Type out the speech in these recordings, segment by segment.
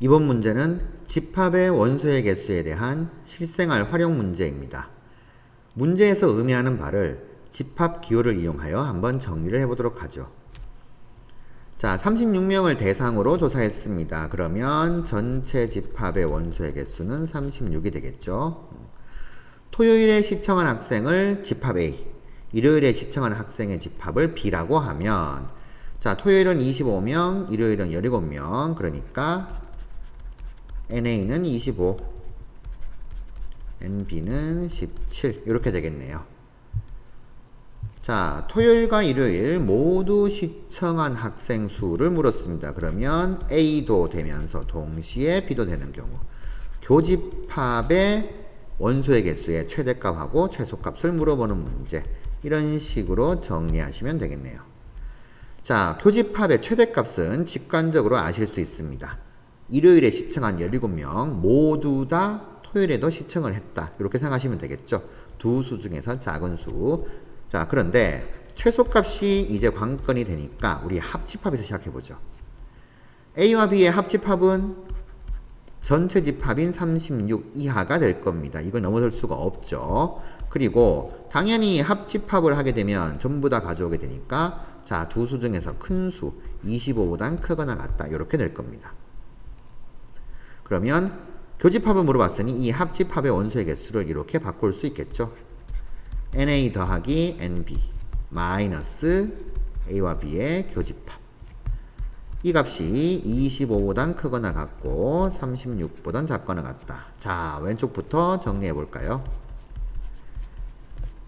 이번 문제는 집합의 원소의 개수에 대한 실생활 활용 문제입니다. 문제에서 의미하는 바를 집합 기호를 이용하여 한번 정리를 해보도록 하죠. 자, 36명을 대상으로 조사했습니다. 그러면 전체 집합의 원소의 개수는 36이 되겠죠. 토요일에 시청한 학생을 집합 A, 일요일에 시청한 학생의 집합을 B라고 하면 자, 토요일은 25명, 일요일은 17명. 그러니까 NA는 25, NB는 17. 이렇게 되겠네요. 자, 토요일과 일요일 모두 시청한 학생 수를 물었습니다. 그러면 A도 되면서 동시에 B도 되는 경우 교집합의 원소의 개수의 최대값하고 최소값을 물어보는 문제 이런 식으로 정리하시면 되겠네요. 자, 교집합의 최대값은 직관적으로 아실 수 있습니다. 일요일에 시청한 17명 모두 다 토요일에도 시청을 했다. 이렇게 생각하시면 되겠죠. 두 수 중에서 작은 수. 자, 그런데 최소값이 이제 관건이 되니까 우리 합집합에서 시작해 보죠. A와 B의 합집합은 전체 집합인 36 이하가 될 겁니다. 이걸 넘어설 수가 없죠. 그리고 당연히 합집합을 하게 되면 전부 다 가져오게 되니까 자, 두 수 중에서 큰 수 25보단 크거나 같다. 이렇게 될 겁니다. 그러면 교집합을 물어봤으니 이 합집합의 원소의 개수를 이렇게 바꿀 수 있겠죠. NA 더하기 NB 마이너스 A와 B의 교집합. 이 값이 25보단 크거나 같고 36보단 작거나 같다. 자, 왼쪽부터 정리해 볼까요?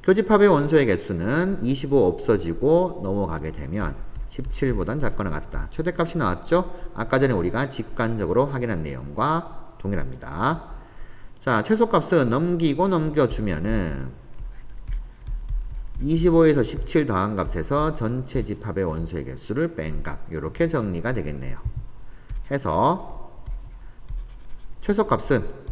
교집합의 원소의 개수는 25 없어지고 넘어가게 되면 17보단 작거나 같다. 최대값이 나왔죠? 아까 전에 우리가 직관적으로 확인한 내용과 동일합니다. 자, 최소값은 넘기고 넘겨주면은 25에서 17 더한 값에서 전체 집합의 원소의 개수를 뺀 값. 이렇게 정리가 되겠네요. 해서 최소값은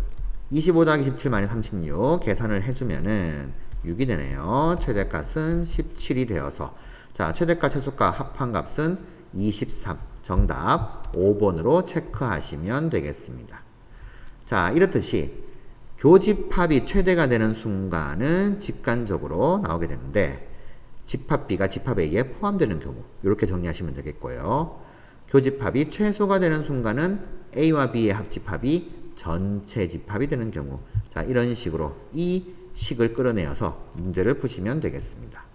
25 더하기 17 마이너스 36 계산을 해주면은 6이 되네요. 최대값은 17이 되어서 자 최대값 최소값 합한 값은 23 정답 5번으로 체크하시면 되겠습니다. 자 이렇듯이 교집합이 최대가 되는 순간은 직관적으로 나오게 되는데 집합 B가 집합 A에 포함되는 경우 이렇게 정리하시면 되겠고요. 교집합이 최소가 되는 순간은 A와 B의 합집합이 전체 집합이 되는 경우 자 이런 식으로 이 식을 끌어내어서 문제를 푸시면 되겠습니다.